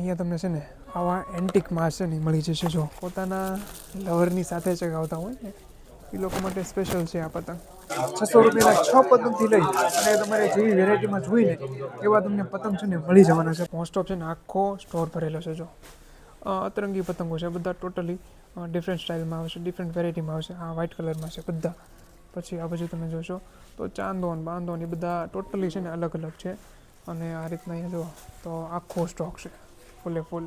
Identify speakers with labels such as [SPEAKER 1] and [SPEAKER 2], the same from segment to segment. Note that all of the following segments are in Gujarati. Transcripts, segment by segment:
[SPEAKER 1] અહીંયા તમને છે ને આવા એન્ટિક માસ છે ને મળી જશે. જો પોતાના લવરની સાથે ચગાવતા હોય ને, એ લોકો માટે સ્પેશિયલ છે આ પતંગ. છસો રૂપિયાના છ પતંગથી લઈ અને તમારે જેવી વેરાયટીમાં જોઈ ને એવા તમને પતંગ છે ને મળી જવાના છે. મોસ્ટ ઓફ છે ને આખો સ્ટોર ભરેલો છે. જો અતરંગી પતંગો છે. બધા ટોટલી ડિફરન્ટ સ્ટાઇલમાં આવશે ડિફરન્ટ વેરાયટીમાં આવશે આ વ્હાઇટ કલરમાં છે બધા. પછી આ બાજુ તમે જોશો તો ચાંદોન બાંધોન એ બધા ટોટલી છે ને અલગ અલગ છે. અને આ રીતના અહીંયા જુઓ તો આખો સ્ટોક છે. ફૂલે ફૂલ.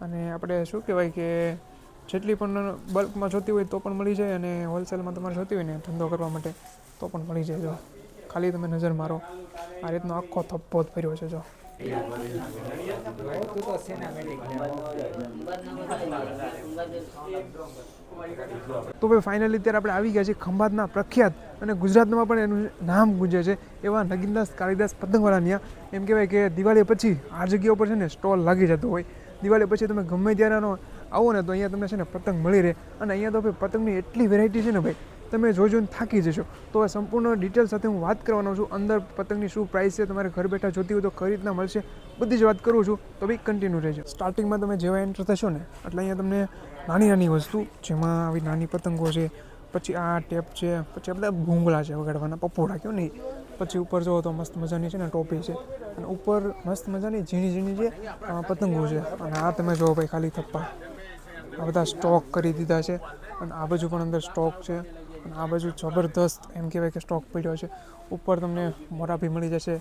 [SPEAKER 1] અને આપણે શું કહેવાય કે જેટલી પણ બલ્કમાં જોતી હોય તો પણ મળી જાય અને હોલસેલમાં તમારે જોતી હોય ને ધંધો કરવા માટે તો પણ મળી જાય જો. ખાલી તમે નજર મારો. આ રીતનો આખો થપ્પો જ ભર્યો છે જો. તો ભાઈ ફાઇનલી અત્યારે આપણે આવી ગયા છીએ ખંભાતના પ્રખ્યાત અને ગુજરાતમાં પણ એનું નામ ગુંજે છે એવા નગીનદાસ કાળીદાસ પતંગવાળા ત્યાં એમ કહેવાય કે દિવાળી પછી આ જગ્યા ઉપર છે ને સ્ટોલ લાગી જતો હોય. દિવાળી પછી તમે ગમે ત્યારે આવો ને તો અહીંયા તમને છે ને પતંગ મળી રહે. અને અહીંયા તો ભાઈ પતંગની એટલી વેરાયટી છે ને ભાઈ તમે જોજો ને થાકી જશો. તો આ સંપૂર્ણ ડિટેલ સાથે હું વાત કરવાનો છું. અંદર પતંગની શું પ્રાઇસ છે? તમારે ઘર બેઠા જોતી હોય તો કઈ રીતના મળશે? બધી જ વાત કરું છું. તો બી કન્ટિન્યુ રહેજો. સ્ટાર્ટિંગમાં તમે જેવા એન્ટર થશો ને, એટલે અહીંયા તમને નાની નાની વસ્તુ, જેમાં આવી નાની પતંગો છે, પછી આ ટેપ છે, પછી બધા ભૂંગળા છે વગાડવાના પપોડા કહો નહીં. પછી ઉપર જુઓ તો મસ્ત મજાની છે ને ટોપી છે. અને ઉપર મસ્ત મજાની ઝીણી ઝીણી જે પતંગો છે. અને આ તમે જુઓ ભાઈ ખાલી થપ્પા. આ બધા સ્ટોક કરી દીધા છે. અને આ બાજુ પણ અંદર સ્ટોક છે. આ બાજુ જબરદસ્ત એમ કહેવાય કે સ્ટોક પડ્યો છે. ઉપર તમને મોરાભી મળી જશે.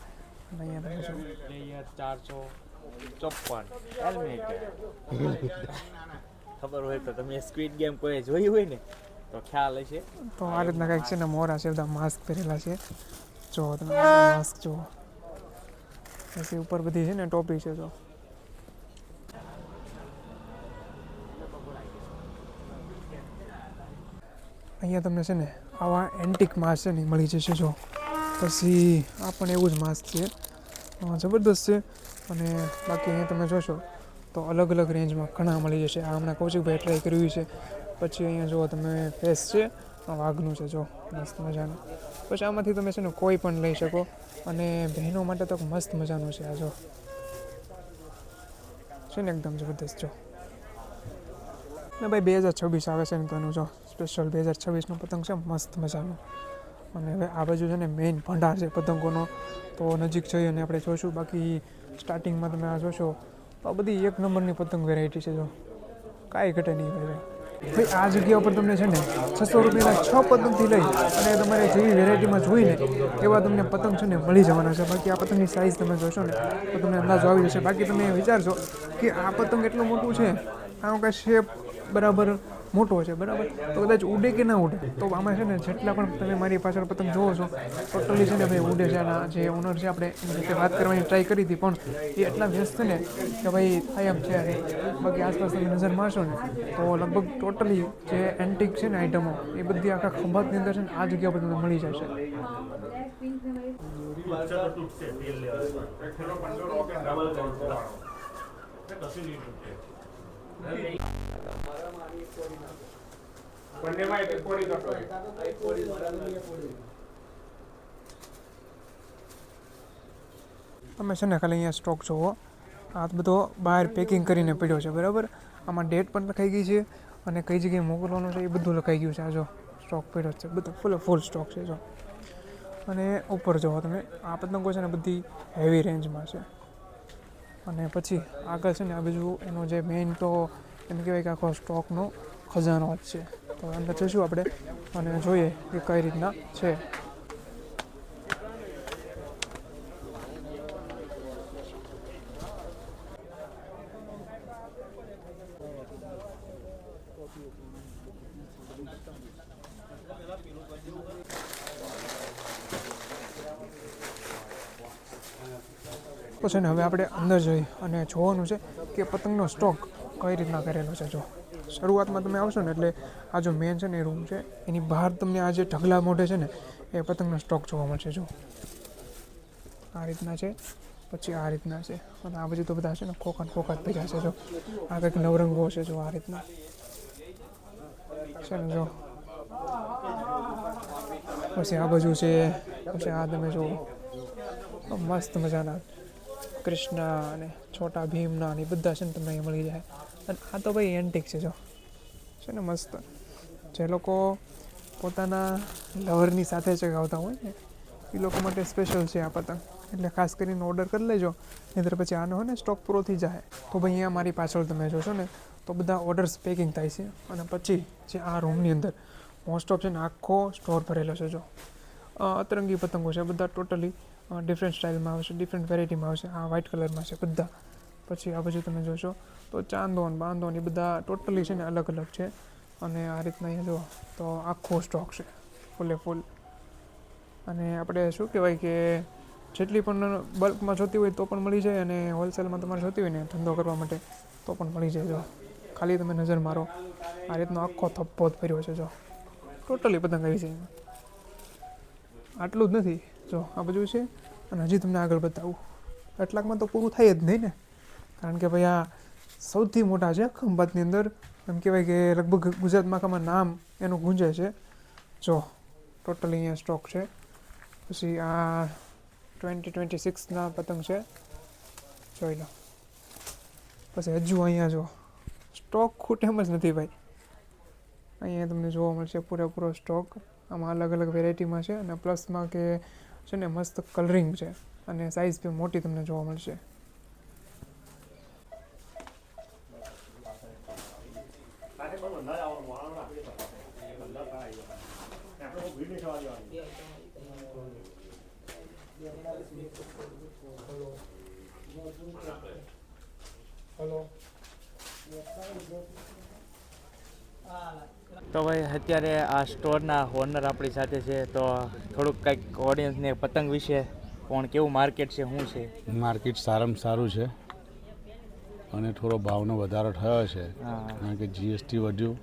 [SPEAKER 1] અને અહીંયા
[SPEAKER 2] ચારસો ચોપન ખબર હોય તો તમે સ્ક્વીડ ગેમ કોઈ જોઈ હોય ને તો ખ્યાલ હશે.
[SPEAKER 1] તો આ રીતના કંઈક છે ને મોરા છે બધા માસ્ક પહેરેલા છે. જો તમે માસ્ક જુઓ. પછી ઉપર બધી છે ને ટોપી છે જો. અહીંયા તમને છે ને આવા એન્ટિક માસ છે ને મળી જશે જો. પછી આ પણ એવું જ માસ્ક છે. જબરદસ્ત છે. અને બાકી અહીંયા તમે જોશો તો અલગ અલગ રેન્જમાં ઘણા મળી જશે. આ હમણાં કૌશિકભાઈ ટ્રાય કર્યું છે. પછી અહીંયા જુઓ તમે ફેસ છે. વાઘનું છે જો. મસ્ત મજાનું. પછી આમાંથી તમે છે ને કોઈ પણ લઈ શકો. અને બહેનો માટે તો મસ્ત મજાનું છે આ જો. છે ને એકદમ જબરદસ્ત જો. ને ભાઈ બે હજાર છવ્વીસ આવે છે ને તો જો. સ્પેશિયલ બે હજાર છવ્વીસનો પતંગ છે. મસ્ત મજાનો. અને હવે આ બાજુ છે ને મેઇન ભંડાર છે પતંગોનો. તો નજીક જઈ અને આપણે જોઈશું બાકી સ્ટાર્ટિંગમાં તમે આ જોશો, તો આ બધી એક નંબરની પતંગ વેરાયટી છે જો. કાંઈ ઘટે નહીં ભાઈ. ભાઈ, આ જગ્યા ઉપર તમને છે ને છસો રૂપિયાના છ પતંગથી લઈ અને તમારે જેવી વેરાયટીમાં જોઈને એવા તમને પતંગ છે ને મળી જવાના છે. બાકી આ પતંગની સાઇઝ તમે જોશો ને, તો તમને અંદાજો આવી જશે. બાકી તમે વિચારશો કે આ પતંગ એટલું મોટું છે, આનો કાંઈ શેપ બરાબર મોટો છે, બરાબર? તો કદાચ ઉડે કે ના ઉડે? તો આમાં છે ને જેટલા પણ તમે મારી પાછળ પતંગ જોવો છો ટોટલી છે ને ભાઈ ઉડે છે જે ઓનર છે, આપણે એની રીતે વાત કરવાની ટ્રાય કરી હતી, પણ એ એટલા વ્યસ્ત ને કે ભાઈ થાય એમ છે બાકી આસપાસ તમે નજર મારશો ને, તો લગભગ ટોટલી જે એન્ટિક છે ને આઈટમો એ બધી આખા ખંભાતની અંદર છે ને આ જગ્યા પર તમને મળી જશે. તમે છે ને ખાલી અહીંયા સ્ટોક જોવો આ બધો બહાર પેકિંગ કરીને પડ્યો છે, બરાબર? આમાં ડેટ પણ લખાઈ ગઈ છે અને કઈ જગ્યાએ મોકલવાનું છે એ બધું લખાઈ ગયું છે. આ જો સ્ટોક પડ્યો છે, બધું ફૂલ ફૂલ સ્ટોક છે જો. અને ઉપર જુઓ તમે, આ પતંગો છે ને બધી હેવી રેન્જમાં છે. અને પછી આગળ છે ને આ બીજું એનો જે મેઇન તો એમ કહેવાય કે આખો સ્ટોકનો ખજાનો જ છે. તો અંદર જઈશું આપણે અને જોઈએ કે કઈ રીતના છે. તો છે ને હવે આપણે અંદર જઈ અને જોવાનું છે કે પતંગનો સ્ટોક કઈ રીતના કરેલો છે. જો શરૂઆતમાં તમે આવશો ને એટલે આ જો મેન છે ને એ રૂમ છે, એની બહાર તમને આ જે ઢગલા મોઢે છે ને, એ પતંગનો સ્ટોક જોવા મળશે. જો આ રીતના છે, પછી આ રીતના છે, અને આ બધું તો બધા છે ને ખોખન ને ખોખા જ છે જો આ કંઈક નવરંગો છે, જો આ રીતના. છે ને જો. પછી આ બાજુ છે, પછી આ તમે જુઓ મસ્ત મજાના. કૃષ્ણ અને છોટા ભીમના અને બધા છે ને તમને અહીંયા મળી જાય. અને આ તો ભાઈ એન્ટિક છે, જો. છે ને મસ્ત. જે લોકો પોતાના લવરની સાથે ચગાવતા હોય ને, એ લોકો માટે સ્પેશિયલ છે આ પતંગ. એટલે ખાસ કરીને ઓર્ડર કરી લેજો. નહીંતર પછી આનો હોય ને સ્ટોક પૂરો થઈ જાય. તો ભાઈ અહીંયા મારી પાછળ તમે જોશો ને, તો બધા ઓર્ડર્સ પેકિંગ થાય છે. અને પછી જે આ રૂમની અંદર મોસ્ટ ઓફ છે ને આખો સ્ટોર ભરેલો છે, જો. અતરંગી પતંગો છે, બધા ટોટલી ડિફરન્ટ સ્ટાઇલમાં આવશે ડિફરન્ટ વેરાયટીમાં આવશે. આ વ્હાઇટ કલરમાં છે બધા. પછી આ બાજુ તમે જોશો, તો ચાંદોન બાંદોન એ બધા ટોટલી છે ને અલગ અલગ છે. અને આ રીતના અહીંયા જુઓ, તો આખો સ્ટોક છે. ફૂલે ફૂલ. અને આપણે શું કહેવાય કે જેટલી પણ બલ્કમાં જોતી હોય તો પણ મળી જાય અને હોલસેલમાં તમારે જોતી હોય ને ધંધો કરવા માટે, તો પણ મળી જાય. જો, ખાલી તમે નજર મારો. આ રીતનો આખો થપ્પો જ ભર્યો છે. જો ટોટલી પતંગ આવી છે આટલું જ નથી. જો, આ બધું છે. અને હજી તમને આગળ બતાવું. આટલાકમાં તો પૂરું થાય જ નહીં ને. કારણ કે ભાઈ આ સૌથી મોટા છે, ખંભાતની અંદર. એમ કહેવાય કે લગભગ ગુજરાતમાં આખામાં નામ એનું ગુંજે છે. જો, ટોટલી અહીંયા સ્ટોક છે. પછી આ ટ્વેન્ટી ટ્વેન્ટી સિક્સના પતંગ છે. જોઈ લો. પછી હજુ અહીંયા જો, સ્ટોક ખૂટ એમ જ નથી ભાઈ. અહીંયા તમને જોવા મળશે પૂરેપૂરો સ્ટોક. આમાં અલગ અલગ વેરાયટીમાં છે અને પ્લસમાં કે છે ને મસ્ત કલરિંગ છે અને સાઇઝ બી મોટી તમને જોવા મળશે. હલો
[SPEAKER 2] તો ભાઈ અત્યારે આ સ્ટોરના ઓનર આપણી સાથે છે તો થોડુંક કંઈક ઓડિયન્સને પતંગ વિશે કોણ કેવું માર્કેટ છે શું છે?
[SPEAKER 3] માર્કેટ સારામાં સારું છે અને થોડો ભાવનો વધારો થયો છે કારણ કે જીએસટી વધ્યું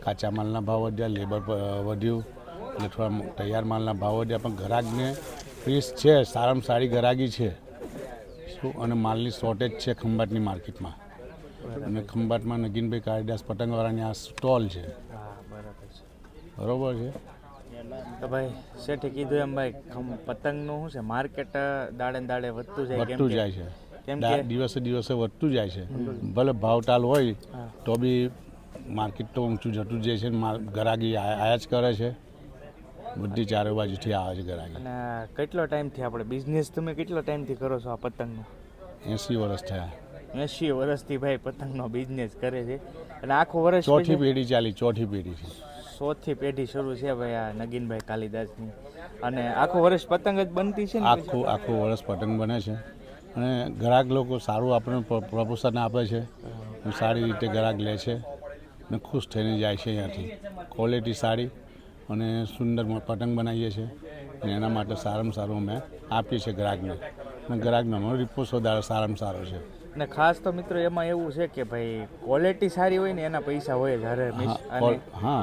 [SPEAKER 3] કાચા માલના ભાવ વધ્યા લેબર વધ્યું એટલે થોડા તૈયાર માલના ભાવ વધ્યા પણ ગ્રાહકને ફીસ છે સારામાં સારી ગ્રાહકી છે શું અને માલની શોર્ટેજ છે ખંભાતની માર્કેટમાં અને ખંભાતમાં નગીનભાઈ કાળીદાસ પતંગવાળાની આ સ્ટોલ છે.
[SPEAKER 2] હા બરાબર છે.
[SPEAKER 3] બરોબર છે?
[SPEAKER 2] તો ભાઈ શેઠે કીધું એમ ભાઈ પતંગનું શું છે? માર્કેટ દાડે દાડે વધતું જાય
[SPEAKER 3] વધતું જાય છે.
[SPEAKER 2] કેમ કે
[SPEAKER 3] દિવસે દિવસે વધતું જાય છે. ભલે ભાવતાલ હોય તો બી માર્કેટ તો ઊંચું જતું જાય છે ગરાગી આયા જ કરે છે. બધી ચારે બાજુથી આવે છે ગરાગી.
[SPEAKER 2] અને કેટલો ટાઈમથી આપણે બિઝનેસ તમે કેટલો ટાઈમથી કરો છો આ પતંગનો?
[SPEAKER 3] એંસી વર્ષ થયા.
[SPEAKER 2] એંશી વર્ષથી ભાઈ પતંગનો બિઝનેસ કરે છે. અને આખું વર્ષ
[SPEAKER 3] ચોથી પેઢી ચાલી ચોથી પેઢી છે.
[SPEAKER 2] સોથી પેઢી શરૂ છે ભાઈ આ નગીનભાઈ કાલિદાસની. અને આખું વર્ષ પતંગ જ બનતી છે ને
[SPEAKER 3] આખું આખું વર્ષ પતંગ બને છે. અને ગ્રાહક લોકો સારું આપણને પ્રપોઝન આપે છે. સારી રીતે ગ્રાહક લે છે. અને ખુશ થઈને જાય છે અહીંયાથી. ક્વોલિટી સારી અને સુંદર પતંગ બનાવીએ છીએ. અને એના માટે સારામાં સારું અમે આપીએ છીએ ગ્રાહકને અને ગ્રાહકનો અમારો રિપોર્ટ સારામાં સારો છે.
[SPEAKER 2] અને ખાસ તો મિત્રો એમાં એવું છે કે ભાઈ ક્વોલિટી સારી હોય ને એના પૈસા હોય જ હારે
[SPEAKER 3] હા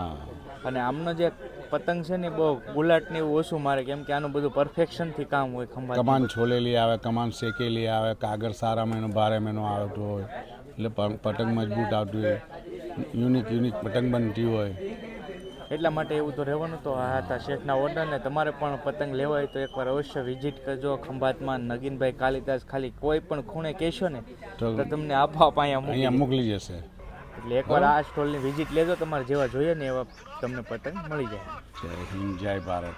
[SPEAKER 2] અને આમનો જે પતંગ છે ને બહુ ગુલાટ ને એવું ઓછું મારે કેમ કે આનું બધું પરફેક્શનથી કામ હોય ખંભા
[SPEAKER 3] કમાન છોલેલી આવે કમાન શેકેલી આવે કાગળ સારા મહિનો ભારે મહિનો આવતો હોય એટલે પતંગ મજબૂત આવતી હોય યુનિક યુનિક પતંગ બનતી હોય.
[SPEAKER 2] એટલા માટે એવું તો રહેવાનું તો હા હતા શેઠના ઓર્ડર ને તમારે પણ પતંગ લેવા હોય તો એકવાર અવશ્ય વિઝિટ કરજો. ખંભાતમાં નગીનભાઈ કાલિદાસ ખાલી કોઈ પણ ખૂણે કહેશો ને
[SPEAKER 3] તો
[SPEAKER 2] તમને અહીંયા
[SPEAKER 3] અહીંયા મોકલી જશે.
[SPEAKER 2] એટલે એકવાર આ સ્ટોલની વિઝિટ લેજો તમારે જેવા જોઈએ ને એવા તમને પતંગ મળી જાય.
[SPEAKER 3] જય હિન્દ જય ભારત.